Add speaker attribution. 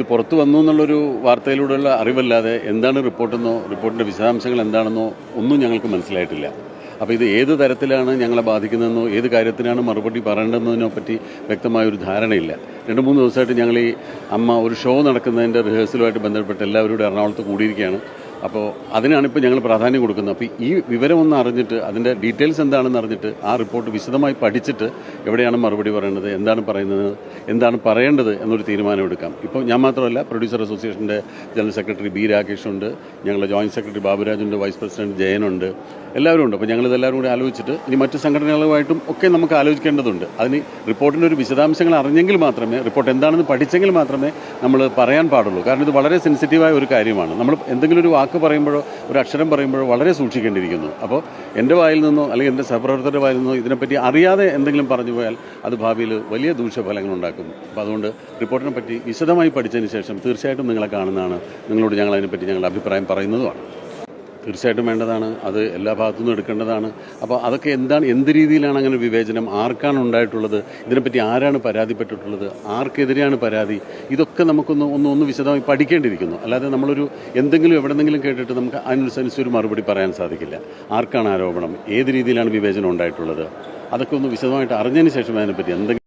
Speaker 1: ഇത് പുറത്തു വന്നു എന്നുള്ളൊരു വാർത്തയിലൂടെയുള്ള അറിവല്ലാതെ എന്താണ് റിപ്പോർട്ടെന്നോ റിപ്പോർട്ടിന്റെ വിശദാംശങ്ങൾ എന്താണെന്നോ ഒന്നും ഞങ്ങൾക്ക് മനസ്സിലായിട്ടില്ല. അപ്പോൾ ഇത് ഏത് തരത്തിലാണ് ഞങ്ങളെ ബാധിക്കുന്നതെന്നോ ഏത് കാര്യത്തിനാണ് മറുപടി പറയേണ്ടതെന്നതിനെ പറ്റി വ്യക്തമായ ഒരു ധാരണയില്ല. രണ്ട് മൂന്ന് ദിവസമായിട്ട് ഞങ്ങൾ ഈ അമ്മ ഒരു ഷോ നടക്കുന്നതിന്റെ റിഹേഴ്സലുമായിട്ട് ബന്ധപ്പെട്ട് എല്ലാവരും എറണാകുളത്ത് കൂടിയിരിക്കുകയാണ്. അപ്പോൾ അതിനാണ് ഇപ്പോൾ ഞങ്ങൾ പ്രാധാന്യം കൊടുക്കുന്നത്. അപ്പോൾ ഈ വിവരം ഒന്ന് അറിഞ്ഞിട്ട് അതിന്റെ ഡീറ്റെയിൽസ് എന്താണെന്ന് അറിഞ്ഞിട്ട് ആ റിപ്പോർട്ട് വിശദമായി പഠിച്ചിട്ട് എവിടെയാണ് മറുപടി പറയേണ്ടത് എന്താണ് പറയുന്നത് എന്താണ് പറയേണ്ടത് എന്നൊരു തീരുമാനം എടുക്കാം. ഇപ്പോൾ ഞാൻ മാത്രമല്ല പ്രൊഡ്യൂസർ അസോസിയേഷന്റെ ജനറൽ സെക്രട്ടറി ബി രാകേഷ് ഉണ്ട് ഞങ്ങളുടെ ജോയിന്റ് സെക്രട്ടറി ബാബുരാജുണ്ട് വൈസ് പ്രസിഡന്റ് ജയനുണ്ട് എല്ലാവരും ഉണ്ട്. അപ്പോൾ ഞങ്ങളിതെല്ലാവരും കൂടി ആലോചിച്ചിട്ട് ഇനി മറ്റ് സംഘടനകളുമായിട്ടും ഒക്കെ നമുക്ക് ആലോചിക്കേണ്ടതുണ്ട്. അതിന് റിപ്പോർട്ടിന്റെ ഒരു വിശദാംശങ്ങൾ അറിഞ്ഞെങ്കിൽ മാത്രമേ റിപ്പോർട്ട് എന്താണെന്ന് പഠിച്ചെങ്കിൽ മാത്രമേ നമ്മൾ പറയാൻ പാടുള്ളൂ. കാരണം ഇത് വളരെ സെൻസിറ്റീവായ ഒരു കാര്യമാണ്. നമ്മൾ എന്തെങ്കിലും ഒരു വാക്ക് പറയുമ്പോഴോ ഒരു അക്ഷരം പറയുമ്പോഴോ വളരെ സൂക്ഷിക്കേണ്ടിയിരിക്കുന്നു. അപ്പോൾ എന്റെ വായിൽ നിന്നോ അല്ലെങ്കിൽ എന്റെ സഹപ്രവർത്തകരുടെ വായിൽ നിന്നോ ഇതിനെപ്പറ്റി അറിയാതെ എന്തെങ്കിലും പറഞ്ഞു പോയാൽ അത് ഭാവിയിൽ വലിയ ദൂഷ്യഫലങ്ങൾ ഉണ്ടാക്കും. അപ്പോൾ അതുകൊണ്ട് റിപ്പോർട്ടിനെ പറ്റി വിശദമായി പഠിച്ചതിന് ശേഷം തീർച്ചയായിട്ടും നിങ്ങളെ കാണുന്നതാണ്. നിങ്ങളോട് ഞങ്ങൾ അതിനെപ്പറ്റി ഞങ്ങളുടെ അഭിപ്രായം പറയുന്നതുമാണ്. തീർച്ചയായിട്ടും വേണ്ടതാണ്. അത് എല്ലാ ഭാഗത്തു നിന്നും എടുക്കേണ്ടതാണ്. അപ്പോൾ അതൊക്കെ എന്താണ് എന്ത് രീതിയിലാണ് അങ്ങനെ വിവേചനം? ആർക്കാണ് ഉണ്ടായിട്ടുള്ളത്? ഇതിനെപ്പറ്റി ആരാണ് പരാതിപ്പെട്ടിട്ടുള്ളത്? ആർക്കെതിരെയാണ് പരാതി? ഇതൊക്കെ നമുക്കൊന്ന് ഒന്ന് ഒന്ന് വിശദമായി പഠിക്കേണ്ടിയിരിക്കുന്നു. അല്ലാതെ നമ്മളൊരു എന്തെങ്കിലും എവിടെന്നെങ്കിലും കേട്ടിട്ട് നമുക്ക് അതിനനുസരിച്ച് ഒരു മറുപടി പറയാൻ സാധിക്കില്ല. ആർക്കാണ് ആരോപണം? ഏത് രീതിയിലാണ് വിവേചനം ഉണ്ടായിട്ടുള്ളത്? അതൊക്കെ ഒന്ന് വിശദമായിട്ട് അറിഞ്ഞതിന് ശേഷം അതിനെപ്പറ്റി എന്തെങ്കിലും